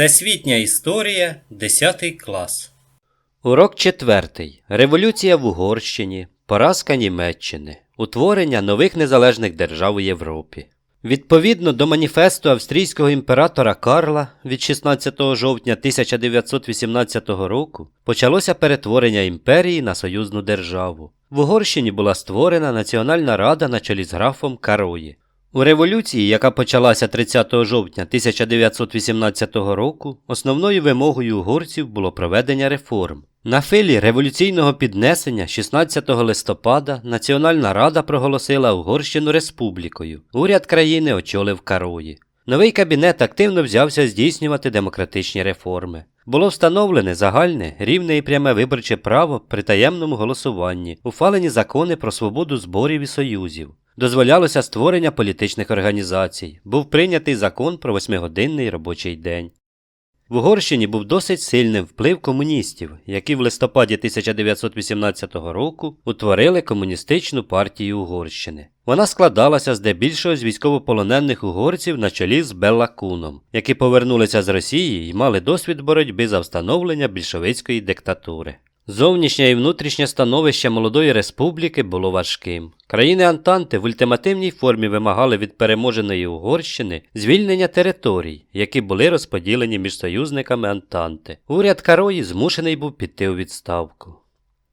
Всесвітня історія 10 клас. Урок четвертий. Революція в Угорщині. Поразка Німеччини. Утворення нових незалежних держав у Європі. Відповідно до маніфесту австрійського імператора Карла від 16 жовтня 1918 року почалося перетворення імперії на союзну державу. В Угорщині була створена Національна рада на чолі з графом Карої. У революції, яка почалася 30 жовтня 1918 року, основною вимогою угорців було проведення реформ. На филі революційного піднесення 16 листопада Національна рада проголосила Угорщину республікою. Уряд країни очолив Карої. Новий кабінет активно взявся здійснювати демократичні реформи. Було встановлене загальне, рівне і пряме виборче право при таємному голосуванні, ухвалені закони про свободу зборів і союзів. Дозволялося створення політичних організацій. Був прийнятий закон про восьмигодинний робочий день. В Угорщині був досить сильним вплив комуністів, які в листопаді 1918 року утворили комуністичну партію Угорщини. Вона складалася здебільшого з військовополонених угорців на чолі з Беллакуном, які повернулися з Росії і мали досвід боротьби за встановлення більшовицької диктатури. Зовнішнє і внутрішнє становище молодої республіки було важким. Країни Антанти в ультимативній формі вимагали від переможеної Угорщини звільнення територій, які були розподілені між союзниками Антанти. Уряд Карої змушений був піти у відставку.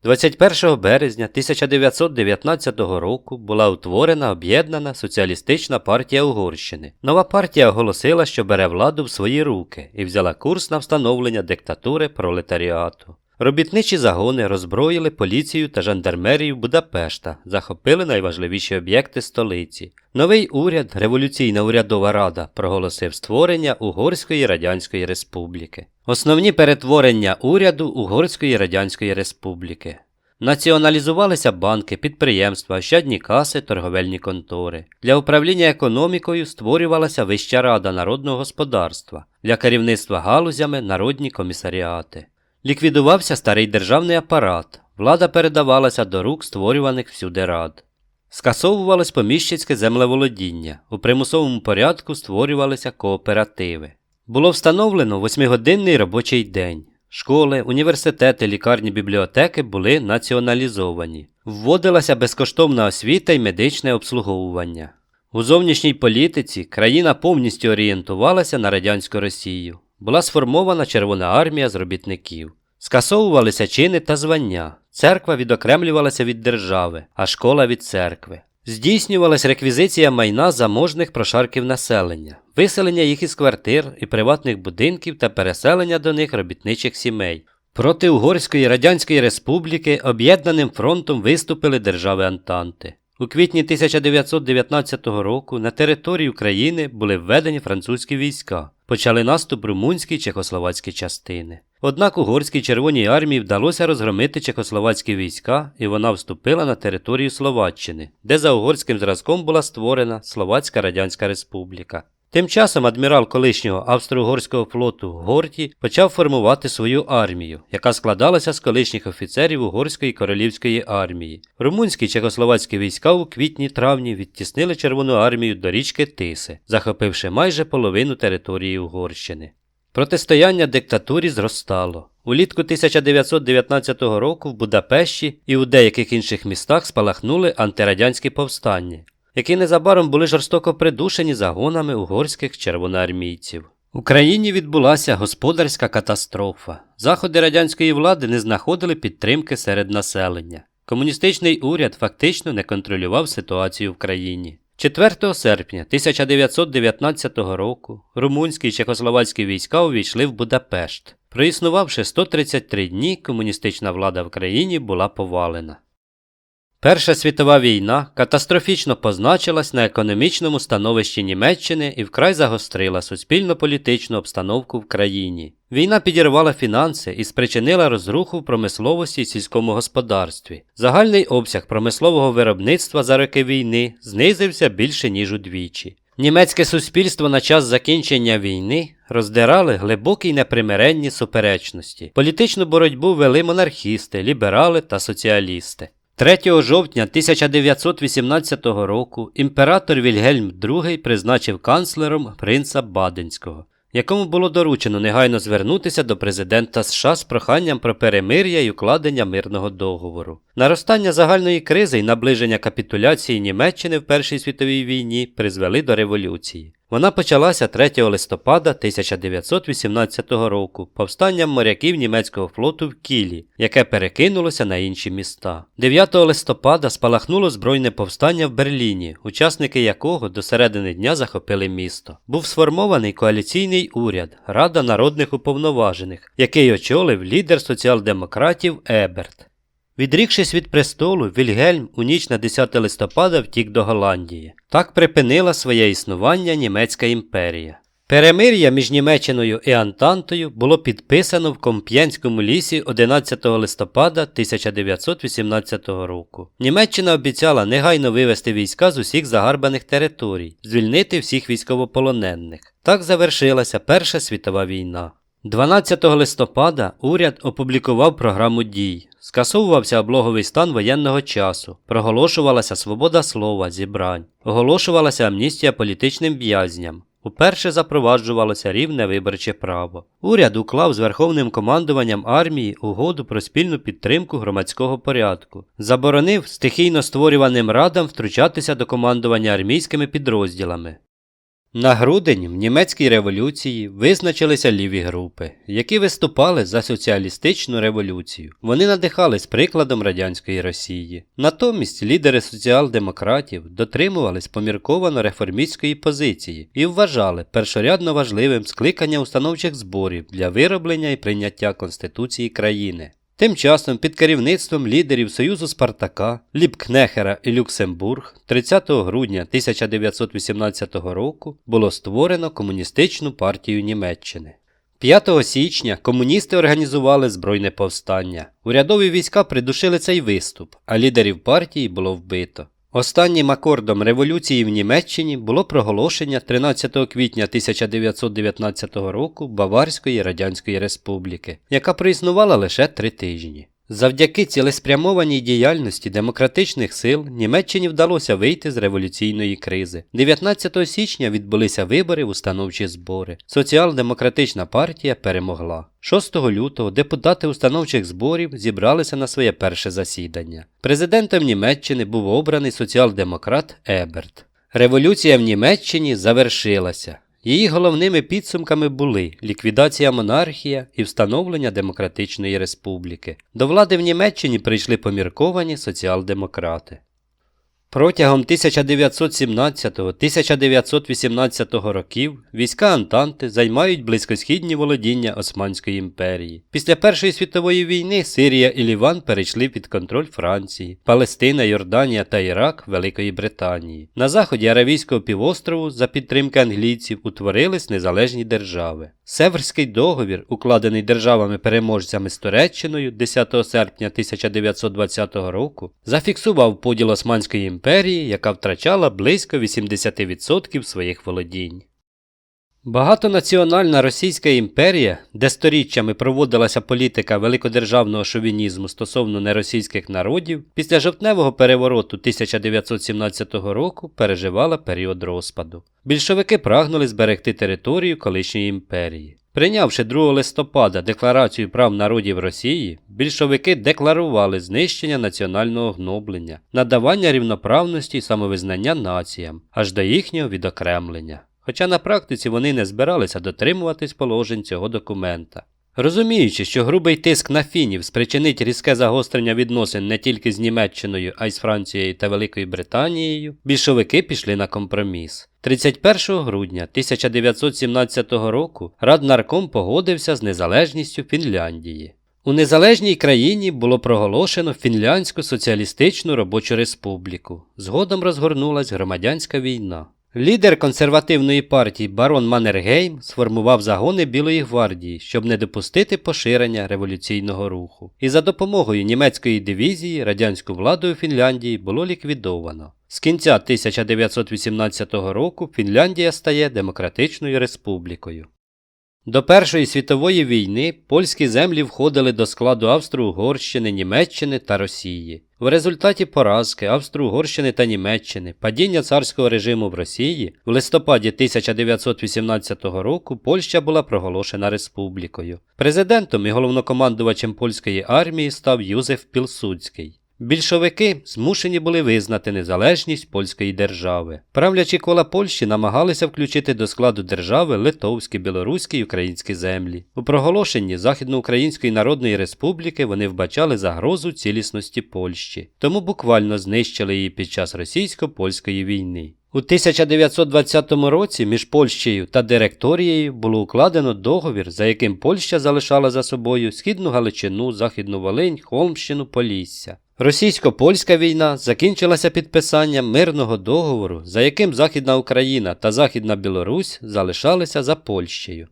21 березня 1919 року була утворена об'єднана соціалістична партія Угорщини. Нова партія оголосила, що бере владу в свої руки і взяла курс на встановлення диктатури пролетаріату. Робітничі загони роззброїли поліцію та жандармерію Будапешта, захопили найважливіші об'єкти столиці. Новий уряд, революційна урядова рада, проголосив створення Угорської Радянської Республіки. Основні перетворення уряду Угорської Радянської Республіки. Націоналізувалися банки, підприємства, ощадні каси, торговельні контори. Для управління економікою створювалася Вища рада народного господарства, для керівництва галузями народні комісаріати. Ліквідувався старий державний апарат, влада передавалася до рук створюваних всюди рад. Скасовувалось поміщицьке землеволодіння, у примусовому порядку створювалися кооперативи. Було встановлено восьмигодинний робочий день. Школи, університети, лікарні, бібліотеки були націоналізовані. Вводилася безкоштовна освіта і медичне обслуговування. У зовнішній політиці країна повністю орієнтувалася на радянську Росію. Була сформована Червона армія з робітників. Скасовувалися чини та звання. Церква відокремлювалася від держави, а школа від церкви. Здійснювалась реквізиція майна заможних прошарків населення, виселення їх із квартир і приватних будинків та переселення до них робітничих сімей. Проти Угорської Радянської Республіки об'єднаним фронтом виступили держави Антанти. У квітні 1919 року на територію країни були введені французькі війська, почали наступ румунські чехословацькі частини. Однак угорській Червоній армії вдалося розгромити чехословацькі війська, і вона вступила на територію Словаччини, де за угорським зразком була створена Словацька Радянська Республіка. Тим часом адмірал колишнього австро-угорського флоту Горті почав формувати свою армію, яка складалася з колишніх офіцерів Угорської королівської армії. Румунські й чехословацькі війська у квітні-травні відтіснили Червону армію до річки Тиси, захопивши майже половину території Угорщини. Протистояння диктатурі зростало. Улітку 1919 року в Будапешті і у деяких інших містах спалахнули антирадянські повстання, які незабаром були жорстоко придушені загонами угорських червоноармійців. В Україні відбулася господарська катастрофа. Заходи радянської влади не знаходили підтримки серед населення. Комуністичний уряд фактично не контролював ситуацію в країні. 4 серпня 1919 року румунські і чехословацькі війська увійшли в Будапешт. Проіснувавши 133 дні, комуністична влада в країні була повалена. Перша світова війна катастрофічно позначилась на економічному становищі Німеччини і вкрай загострила суспільно-політичну обстановку в країні. Війна підірвала фінанси і спричинила розруху в промисловості і сільському господарстві. Загальний обсяг промислового виробництва за роки війни знизився більше ніж удвічі. Німецьке суспільство на час закінчення війни роздирали глибокі й непримиренні суперечності. Політичну боротьбу вели монархісти, ліберали та соціалісти. 3 жовтня 1918 року імператор Вільгельм II призначив канцлером принца Баденського. якому було доручено негайно звернутися до президента США з проханням про перемир'я і укладення мирного договору. Наростання загальної кризи і наближення капітуляції Німеччини в Першій світовій війні призвели до революції. Вона почалася 3 листопада 1918 року повстанням моряків німецького флоту в Кілі, яке перекинулося на інші міста. 9 листопада спалахнуло збройне повстання в Берліні, учасники якого до середини дня захопили місто. Був сформований коаліційний уряд Рада народних уповноважених, який очолив лідер соціал-демократів Еберт. Відрікшись від престолу, Вільгельм у ніч на 10 листопада втік до Голландії. Так припинила своє існування Німецька імперія. Перемир'я між Німеччиною і Антантою було підписано в Комп'янському лісі 11 листопада 1918 року. Німеччина обіцяла негайно вивести війська з усіх загарбаних територій, звільнити всіх військовополонених. Так завершилася Перша світова війна. 12 листопада уряд опублікував програму дій. Скасовувався облоговий стан воєнного часу, проголошувалася свобода слова, зібрань, оголошувалася амністія політичним в'язням. Уперше запроваджувалося рівне виборче право. Уряд уклав з Верховним командуванням армії угоду про спільну підтримку громадського порядку, заборонив стихійно створюваним радам втручатися до командування армійськими підрозділами. На грудень в німецькій революції визначилися ліві групи, які виступали за соціалістичну революцію. Вони надихались прикладом радянської Росії. Натомість лідери соціал-демократів дотримувались помірковано реформістської позиції і вважали першорядно важливим скликання установчих зборів для вироблення і прийняття Конституції країни. Тим часом під керівництвом лідерів Союзу Спартака, Ліпкнехера і Люксембург 30 грудня 1918 року було створено Комуністичну партію Німеччини. 5 січня комуністи організували збройне повстання. Урядові війська придушили цей виступ, а лідерів партії було вбито. Останнім акордом революції в Німеччині було проголошення 13 квітня 1919 року Баварської Радянської Республіки, яка проіснувала лише три тижні. Завдяки цілеспрямованій діяльності демократичних сил Німеччині вдалося вийти з революційної кризи. 19 січня відбулися вибори в установчі збори. Соціал-демократична партія перемогла. 6 лютого депутати установчих зборів зібралися на своє перше засідання. Президентом Німеччини був обраний соціал-демократ Еберт. Революція в Німеччині завершилася. Її головними підсумками були ліквідація монархія і встановлення демократичної республіки. До влади в Німеччині прийшли помірковані соціал-демократи. Протягом 1917-1918 років війська Антанти займають близькосхідні володіння Османської імперії. Після Першої світової війни Сирія і Ліван перейшли під контроль Франції, Палестина, Йорданія та Ірак Великої Британії. На заході Аравійського півострову за підтримки англійців утворились незалежні держави. Северський договір, укладений державами-переможцями з Туреччиною 10 серпня 1920 року, зафіксував поділ Османської імперії, яка втрачала близько 80% своїх володінь. Багатонаціональна Російська імперія, де сторіччями проводилася політика великодержавного шовінізму стосовно неросійських народів, після жовтневого перевороту 1917 року переживала період розпаду. Більшовики прагнули зберегти територію колишньої імперії. Прийнявши 2 листопада Декларацію прав народів Росії, більшовики декларували знищення національного гноблення, надавання рівноправності і самовизнання націям, аж до їхнього відокремлення. Хоча на практиці вони не збиралися дотримуватись положень цього документа. Розуміючи, що грубий тиск на фінів спричинить різке загострення відносин не тільки з Німеччиною, а й з Францією та Великою Британією, більшовики пішли на компроміс. 31 грудня 1917 року Раднарком погодився з незалежністю Фінляндії. У незалежній країні було проголошено Фінляндську соціалістичну робочу республіку. Згодом розгорнулась громадянська війна. Лідер консервативної партії барон Маннергейм сформував загони Білої гвардії, щоб не допустити поширення революційного руху. І за допомогою німецької дивізії радянську владу у Фінляндії було ліквідовано. З кінця 1918 року Фінляндія стає демократичною республікою. До Першої світової війни польські землі входили до складу Австро-Угорщини, Німеччини та Росії. В результаті поразки Австро-Угорщини та Німеччини, падіння царського режиму в Росії, в листопаді 1918 року Польща була проголошена республікою. Президентом і головнокомандувачем польської армії став Юзеф Пілсудський. Більшовики змушені були визнати незалежність польської держави. Правлячі кола Польщі намагалися включити до складу держави литовські, білоруські й українські землі. У проголошенні Західноукраїнської Народної Республіки вони вбачали загрозу цілісності Польщі, тому буквально знищили її під час російсько-польської війни. У 1920 році між Польщею та Директорією було укладено договір, за яким Польща залишала за собою Східну Галичину, Західну Волинь, Холмщину, Полісся. Російсько-польська війна закінчилася підписанням мирного договору, за яким Західна Україна та Західна Білорусь залишалися за Польщею.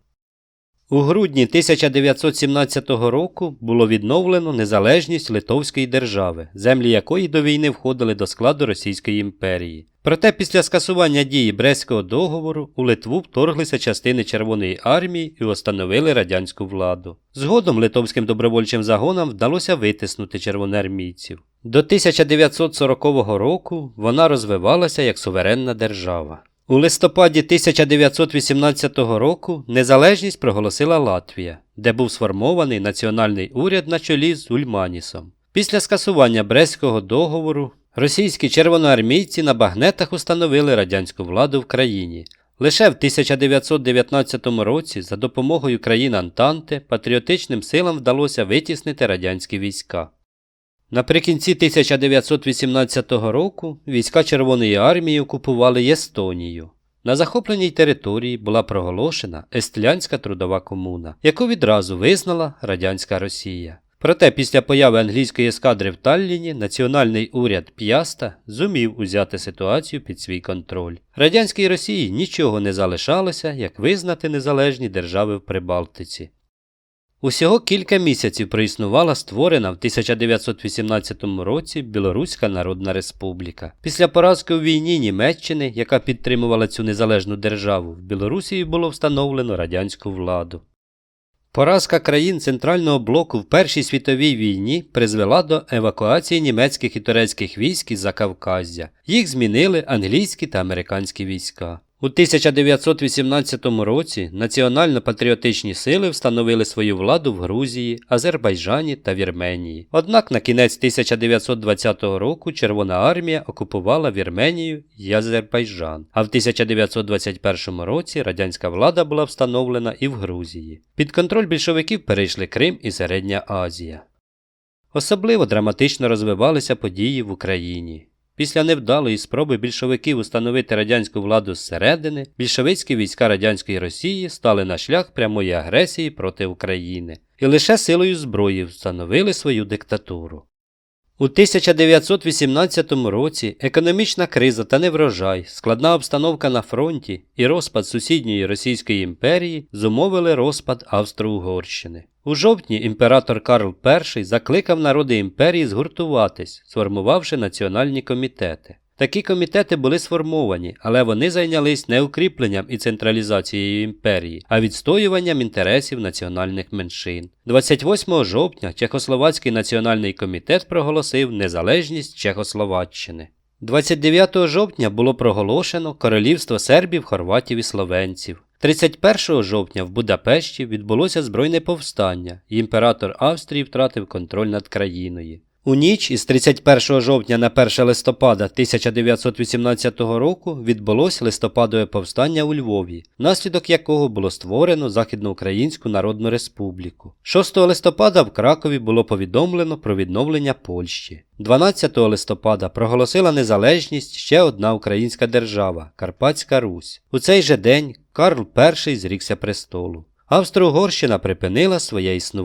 У грудні 1917 року було відновлено незалежність Литовської держави, землі якої до війни входили до складу Російської імперії. Проте після скасування дії Брестського договору у Литву вторглися частини Червоної армії і установили радянську владу. Згодом литовським добровольчим загонам вдалося витиснути червоноармійців. До 1940 року вона розвивалася як суверенна держава. У листопаді 1918 року незалежність проголосила Латвія, де був сформований національний уряд на чолі з Ульманісом. Після скасування Брестського договору російські червоноармійці на багнетах установили радянську владу в країні. Лише в 1919 році за допомогою країн Антанти патріотичним силам вдалося витіснити радянські війська. Наприкінці 1918 року війська Червоної армії окупували Естонію. На захопленій території була проголошена Естлянська трудова комуна, яку відразу визнала радянська Росія. Проте після появи англійської ескадри в Талліні національний уряд П'яста зумів узяти ситуацію під свій контроль. Радянській Росії нічого не залишалося, як визнати незалежні держави в Прибалтиці. Усього кілька місяців проіснувала створена в 1918 році Білоруська Народна Республіка. Після поразки у війні Німеччини, яка підтримувала цю незалежну державу, в Білорусі було встановлено радянську владу. Поразка країн Центрального блоку в Першій світовій війні призвела до евакуації німецьких і турецьких військ із Закавказя. Їх змінили англійські та американські війська. У 1918 році національно-патріотичні сили встановили свою владу в Грузії, Азербайджані та Вірменії. Однак на кінець 1920 року Червона армія окупувала Вірменію і Азербайджан, а в 1921 році радянська влада була встановлена і в Грузії. Під контроль більшовиків перейшли Крим і Середня Азія. Особливо драматично розвивалися події в Україні. Після невдалої спроби більшовиків установити радянську владу зсередини, більшовицькі війська радянської Росії стали на шлях прямої агресії проти України і лише силою зброї встановили свою диктатуру. У 1918 році економічна криза та неврожай, складна обстановка на фронті і розпад сусідньої Російської імперії зумовили розпад Австро-Угорщини. У жовтні імператор Карл І закликав народи імперії згуртуватись, сформувавши національні комітети. Такі комітети були сформовані, але вони зайнялись не укріпленням і централізацією імперії, а відстоюванням інтересів національних меншин. 28 жовтня Чехословацький національний комітет проголосив незалежність Чехословаччини. 29 жовтня було проголошено королівство сербів, хорватів і словенців. 31 жовтня в Будапешті відбулося збройне повстання, і імператор Австрії втратив контроль над країною. У ніч із 31 жовтня на 1 листопада 1918 року відбулось листопадове повстання у Львові, внаслідок якого було створено Західноукраїнську Народну Республіку. 6 листопада в Кракові було повідомлено про відновлення Польщі. 12 листопада проголосила незалежність ще одна українська держава Карпатська Русь. У цей же день Карл І зрікся престолу. Австро-Угорщина припинила своє існування.